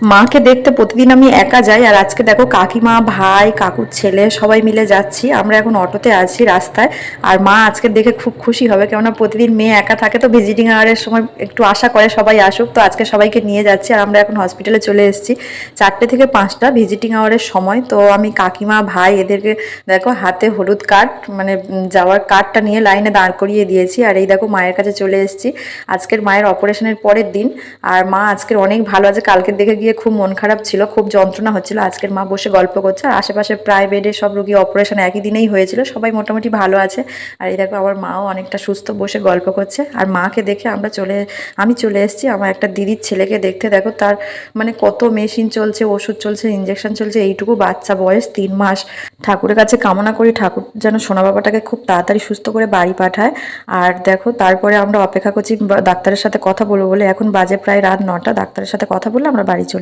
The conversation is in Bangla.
মাকে দেখতে প্রতিদিন আমি একা যাই, আর আজকে দেখো কাকিমা, ভাই, কাকুর ছেলে সবাই মিলে যাচ্ছি। আমরা এখন অটোতে আছি রাস্তায়, আর মা আজকে দেখে খুব খুশি হবে, কেননা প্রতিদিন মেয়ে একা থাকে তো ভিজিটিং আওয়ারের সময় একটু আশা করে সবাই আসুক। তো আজকে সবাইকে নিয়ে যাচ্ছি, আর আমরা এখন হসপিটালে চলে এসেছি। চারটে থেকে পাঁচটা ভিজিটিং আওয়ারের সময়। তো আমি কাকিমা, ভাই এদেরকে দেখো হাতে হলুদ কার্ড মানে যাওয়ার কার্ডটা নিয়ে লাইনে দাঁড় করিয়ে দিয়েছি। আর এই দেখো মায়ের কাছে চলে এসেছি। আজকের মায়ের অপারেশনের পরের দিন, আর মা আজকের অনেক ভালো আছে কালকের দেখে গিয়ে খুব মন খারাপ ছিল, খুব যন্ত্রণা হচ্ছিল। আজকের মা বসে গল্প করছে, আর আশেপাশে প্রায় বেডে সব রুগী অপারেশন একই দিনেই হয়েছিল, সবাই মোটামুটি ভালো আছে। আর এই দেখো, আমার মাও অনেকটা সুস্থ, বসে গল্প করছে। আর মাকে দেখে আমরা চলে, আমি চলে এসেছি, আমার একটা দিদির ছেলেকে দেখতে। দেখো, তার মানে কত মেশিন চলছে, ওষুধ চলছে ইঞ্জেকশন চলছে, এইটুকু বাচ্চা বয়স, তিন মাস। ঠাকুরের কাছে কামনা করি, ঠাকুর যেন সোনা বাবাটাকে খুব তাড়াতাড়ি সুস্থ করে বাড়ি পাঠায়। আর দেখো, তারপরে আমরা অপেক্ষা করছি ডাক্তারের সাথে কথা বলব বলে। এখন বাজে প্রায় রাত নটা, ডাক্তারের সাথে কথা বলে আমরা বাড়ি চলে